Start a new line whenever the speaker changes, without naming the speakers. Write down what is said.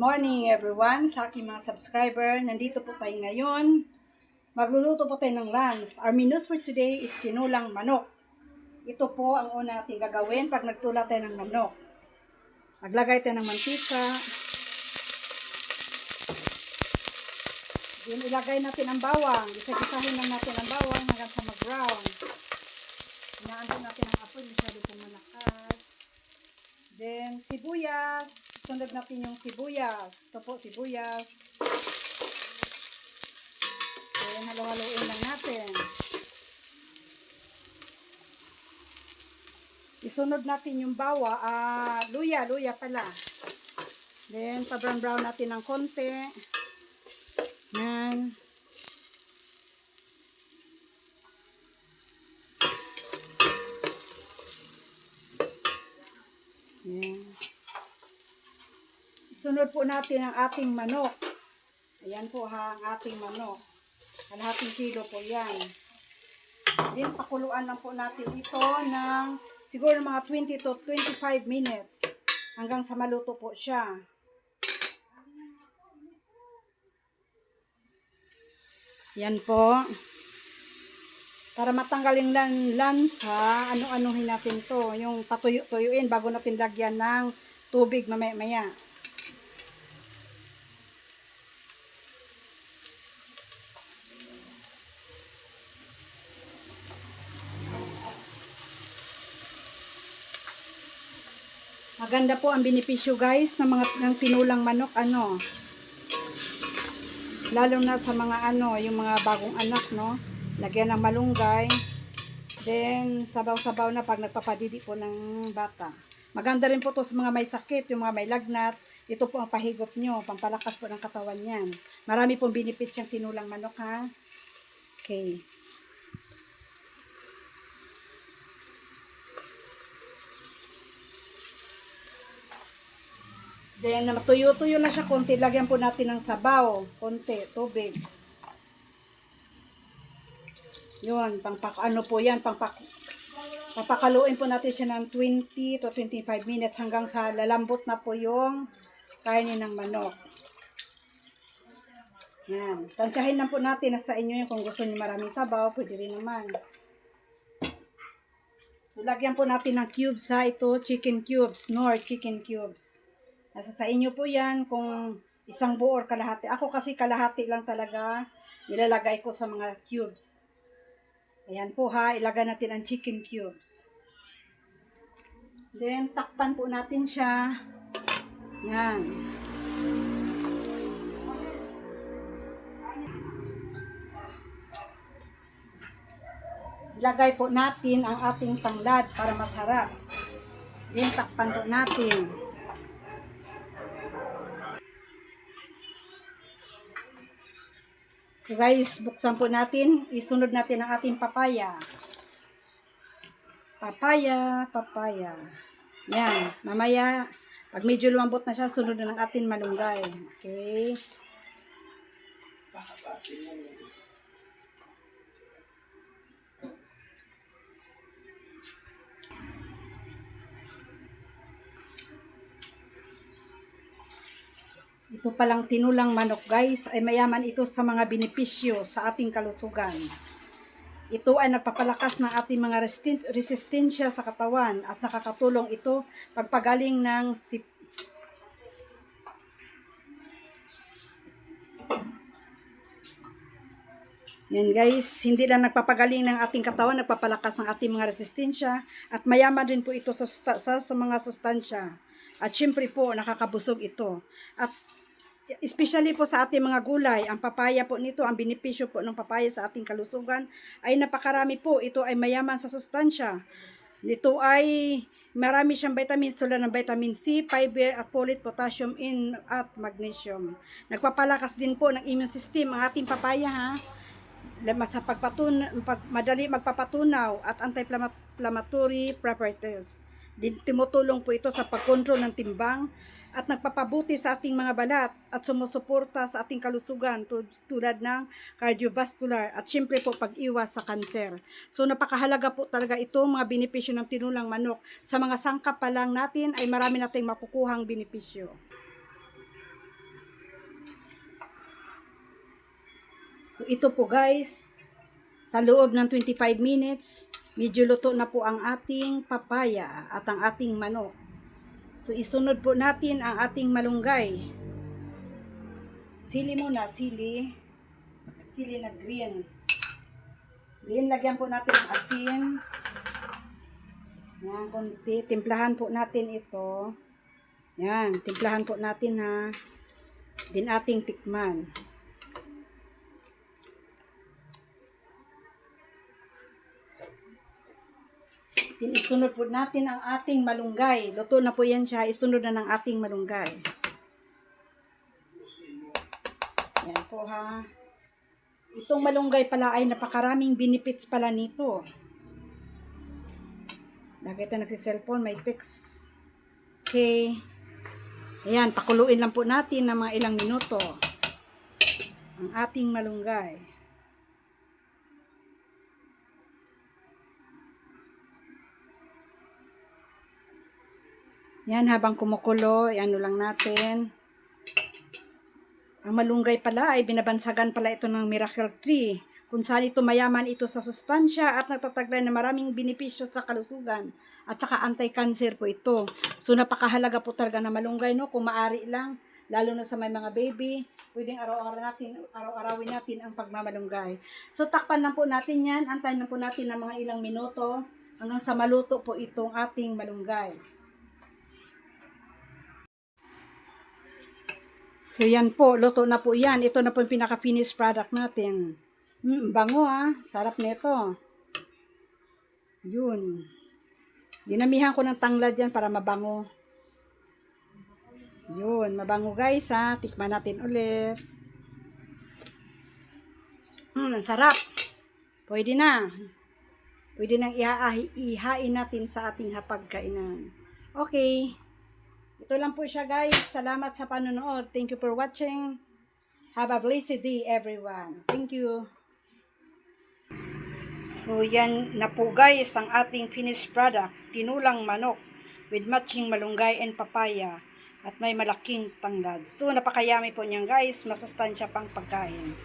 morning everyone sa aking mga subscriber. Nandito po tayo ngayon. Magluluto po tayo ng lunch. Our menus for today is tinulang manok. Ito po ang una natin gagawin pag nagtula tayo ng manok. Maglagay tayo ng mantika. Then ilagay natin ang bawang. Isa-isahin lang natin ang bawang hanggang sa mag-brown. Inaanto natin ang apoy, masyado pong malakas. Then, sibuyas. Sunod natin yung sibuyas. Ito po, sibuyas. Then, halo-haloin lang natin. Isunod natin yung bawa. Ah, luya, luya pala. Then, pa-brown-brown natin ng konti. Yan. Sunod po natin ang ating manok. Ayan po ha, ang ating manok. Kalahating kilo po yan. Then, pakuluan lang po natin ito ng siguro mga 20 to 25 minutes hanggang sa maluto po siya. Yan po. Para matanggal yung lan lansa, ano-anuhin natin to. Yung patuyo-tuyuin bago natin lagyan ng tubig mamaya-maya. Maganda po ang benepisyo guys ng mga ng tinulang manok ano. Lalo na sa mga ano, yung mga bagong anak no. Lagyan ng malunggay. Then sabaw-sabaw na pag nagpapadidi po ng bata. Maganda rin po to sa mga may sakit, yung mga may lagnat. Ito po ang pahigop nyo, pampalakas po ng katawan yan. Marami pong benefits yung tinulang manok ha. Okay. Then, matuyo-tuyo na siya konti, lagyan po natin ng sabaw, konti, tubig. Yun, pangpak, ano po yan, pangpak, papakaluin po natin siya ng 20 to 25 minutes hanggang sa lalambot na po yung kainin ng manok. Yan. Tansyahin lang po natin na sa inyo yun kung gusto niyo maraming sabaw, pwede rin naman. So, lagyan po natin ng cubes ha. Ito, chicken cubes, nor chicken cubes. Nasa sa inyo po yan kung isang buo or kalahati. Ako kasi kalahati lang talaga nilalagay ko sa mga cubes. Ayan po ha, ilagay natin ang chicken cubes. Then, takpan po natin siya. Yan. Ilagay po natin ang ating tanglad para masarap. Then, takpan po natin. Guys, buksan po natin. Isunod natin ang ating papaya. Papaya, papaya. Yan. Mamaya, pag medyo lumambot na siya, sunod na ng ating malunggay. Okay. Ito palang tinulang manok guys ay mayaman ito sa mga benepisyo sa ating kalusugan. Ito ay nagpapalakas ng ating mga resisten- resistensya sa katawan at nakakatulong ito pagpagaling ng sip Yan guys, hindi lang nagpapagaling ng ating katawan, nagpapalakas ng ating mga resistensya at mayaman din po ito sa, sa, sa mga sustansya. At syempre po, nakakabusog ito. At especially po sa ating mga gulay, ang papaya po nito, ang benepisyo po ng papaya sa ating kalusugan ay napakarami po. Ito ay mayaman sa sustansya. Nito ay marami siyang vitamins tulad ng vitamin C, fiber at folate, potassium in at magnesium. Nagpapalakas din po ng immune system ang ating papaya ha lama sa pagpatun pag, madali magpapatunaw at anti-inflammatory properties. Tumutulong po ito sa pagkontrol ng timbang at nagpapabuti sa ating mga balat at sumusuporta sa ating kalusugan tulad ng cardiovascular at syempre po pag-iwas sa kanser. So napakahalaga po talaga ito mga benepisyo ng tinulang manok. Sa mga sangkap pa lang natin ay marami nating makukuhang benepisyo. So ito po guys, sa loob ng 25 minutes, medyo luto na po ang ating papaya at ang ating manok. So isunod po natin ang ating malunggay. Sili muna, sili. Sili na green. Green, lagyan po natin ng asin. Yan, konti. Timplahan po natin ito. Yan, timplahan po natin ha. Din ating tikman. Din isunod po natin ang ating malunggay. Luto na po yan siya. Isunod na ng ating malunggay. Yan po ha. Itong malunggay pala ay napakaraming benefits pala nito. Nakita nagsi-cellphone, may text. Okay. Ayan, pakuluin lang po natin ng mga ilang minuto. Ang ating malunggay. Yan, habang kumukulo, ano lang natin. Ang malunggay pala ay binabansagan pala ito ng miracle tree. Kung saan ito mayaman ito sa sustansya at natataglay na maraming benepisyo sa kalusugan. At saka anti-cancer po ito. So napakahalaga po talaga na malunggay no kung maari lang lalo na sa may mga baby, pwedeng araw-araw natin, araw-arawin natin ang pagmamalunggay. So takpan lang po natin yan, antayin lang po natin ng mga ilang minuto hanggang sa maluto po itong ating malunggay. So yan po, luto na po yan. Ito na po yung pinaka-finished product natin. Mm, bango ah. Sarap nito. Yun. Dinamihan ko ng tanglad yan para mabango. Yun, mabango guys ha. Tikman natin ulit. Mm, sarap. Pwede na. Pwede nang iha- ihain natin sa ating hapagkainan. Okay. Ito lang po siya guys. Salamat sa panonood. Thank you for watching. Have a blessed day everyone. Thank you. So yan na po guys ang ating finished product. Tinulang manok with matching malunggay and papaya at may malaking tanglad. So napakayami po niyan guys. Masustansya pang pagkain.